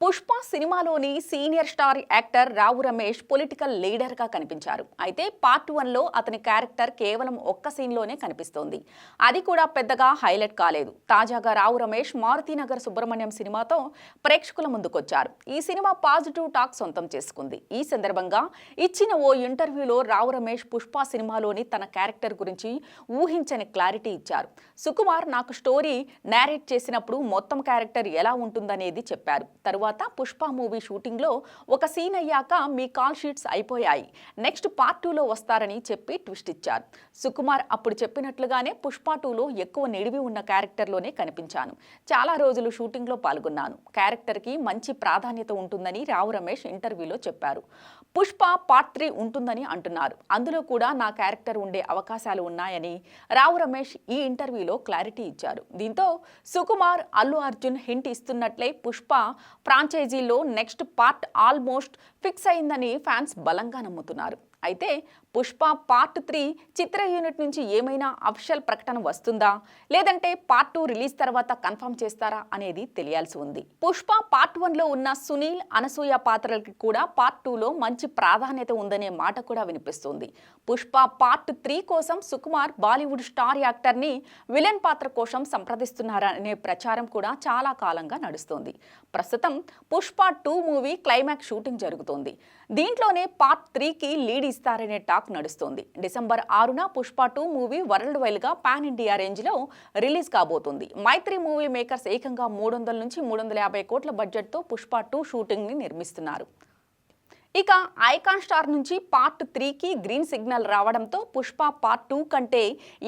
పుష్ప సినిమాలోని senior star actor Rao Ramesh political లీడర్గా కనిపించారు. అయితే పార్ట్ వన్లో అతని క్యారెక్టర్ కేవలం ఒక్క సీన్లోనే కనిపిస్తోంది. అది కూడా పెద్దగా హైలైట్ కాలేదు. తాజాగా రావు రమేష్ మారుతీనగర్ సుబ్రహ్మణ్యం సినిమాతో ప్రేక్షకుల ముందుకొచ్చారు. ఈ సినిమా పాజిటివ్ టాక్ సొంతం చేసుకుంది. ఈ సందర్భంగా ఇచ్చిన ఓ ఇంటర్వ్యూలో రావు రమేష్ పుష్ప సినిమాలోని తన క్యారెక్టర్ గురించి ఊహించని క్లారిటీ ఇచ్చారు. సుకుమార్ నాకు స్టోరీ నేరేట్ చేసినప్పుడు మొత్తం క్యారెక్టర్ ఎలా ఉంటుందనేది చెప్పారు. తరువాత పుష్ప మూవీ షూటింగ్లో ఒక సీన్ అయ్యాక మీ కాల్ షీట్స్ అయిపోయాయి. నెక్స్ట్ పార్ట్ టూలో వస్తారని చెప్పి ట్విస్ట్ ఇచ్చారు. సుకుమార్ అప్పుడు చెప్పినట్లుగానే పుష్ప టూలో ఎక్కువ నిడివి ఉన్న క్యారెక్టర్లోనే కనిపించాను. చాలా రోజులు షూటింగ్లో పాల్గొన్నాను. క్యారెక్టర్కి మంచి ప్రాధాన్యత ఉంటుందని రావు రమేష్ ఇంటర్వ్యూలో చెప్పారు. పుష్ప పార్ట్ త్రీ ఉంటుందని అంటున్నారు. అందులో కూడా నా క్యారెక్టర్ ఉండే అవకాశాలు ఉన్నాయని రావు రమేష్ ఈ ఇంటర్వ్యూలో క్లారిటీ ఇచ్చారు. దీంతో సుకుమార్ అల్లు అర్జున్ హింట్ ఇస్తున్నట్లే పుష్ప ఫ్రాంచైజీలో నెక్స్ట్ పార్ట్ ఆల్మోస్ట్ ఫిక్స్ అయిందని ఫ్యాన్స్ బలంగా నమ్ముతున్నారు. అయితే పుష్ప పార్ట్ త్రీ చిత్ర యూనిట్ నుంచి ఏమైనా అఫిషియల్ ప్రకటన వస్తుందా? లేదంటే పార్ట్ టూ రిలీజ్ తర్వాత కన్ఫర్మ్ చేస్తారా అనేది తెలియాల్సి ఉంది. పుష్ప పార్ట్ వన్లో ఉన్న సునీల్ అనసూయ పాత్రలకి కూడా పార్ట్ టూలో మంచి ప్రాధాన్యత ఉందనే మాట కూడా వినిపిస్తుంది. పుష్ప పార్ట్ త్రీ కోసం సుకుమార్ బాలీవుడ్ స్టార్ యాక్టర్ని విలన్ పాత్ర కోసం సంప్రదిస్తున్నారనే ప్రచారం కూడా చాలా కాలంగా నడుస్తోంది. ప్రస్తుతం Pushpa two movie climax shooting జరుగుతోంది. దీంట్లోనే పార్ట్ త్రీకి లీడ్ ఇస్తారనే టాక్ నడుస్తోంది. డిసెంబర్ ఆరున పుష్ప టూ మూవీ వరల్డ్ వైల్డ్గా పాన్ ఇండియా రేంజ్లో రిలీజ్ కాబోతుంది. మైత్రి మూవీ మేకర్స్ ఏకంగా మూడు వందల నుంచి మూడు వందల యాభై కోట్ల బడ్జెట్తో పుష్ప టూ షూటింగ్ని నిర్మిస్తున్నారు. ఇక ఐకాన్ స్టార్ నుంచి పార్ట్ త్రీకి గ్రీన్ సిగ్నల్ రావడంతో పుష్ప పార్ట్ టూ కంటే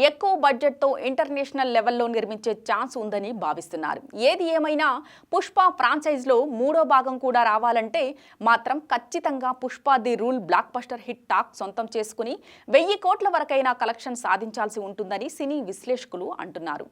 ఎక్కువ బడ్జెట్తో ఇంటర్నేషనల్ లెవెల్లో నిర్మించే ఛాన్స్ ఉందని భావిస్తున్నారు. ఏది ఏమైనా పుష్ప ఫ్రాంచైజ్లో మూడో భాగం కూడా రావాలంటే మాత్రం ఖచ్చితంగా Pushpa the rule blockbuster hit talk సొంతం చేసుకుని వెయ్యి కోట్ల వరకైనా కలెక్షన్ సాధించాల్సి ఉంటుందని సినీ విశ్లేషకులు అంటున్నారు.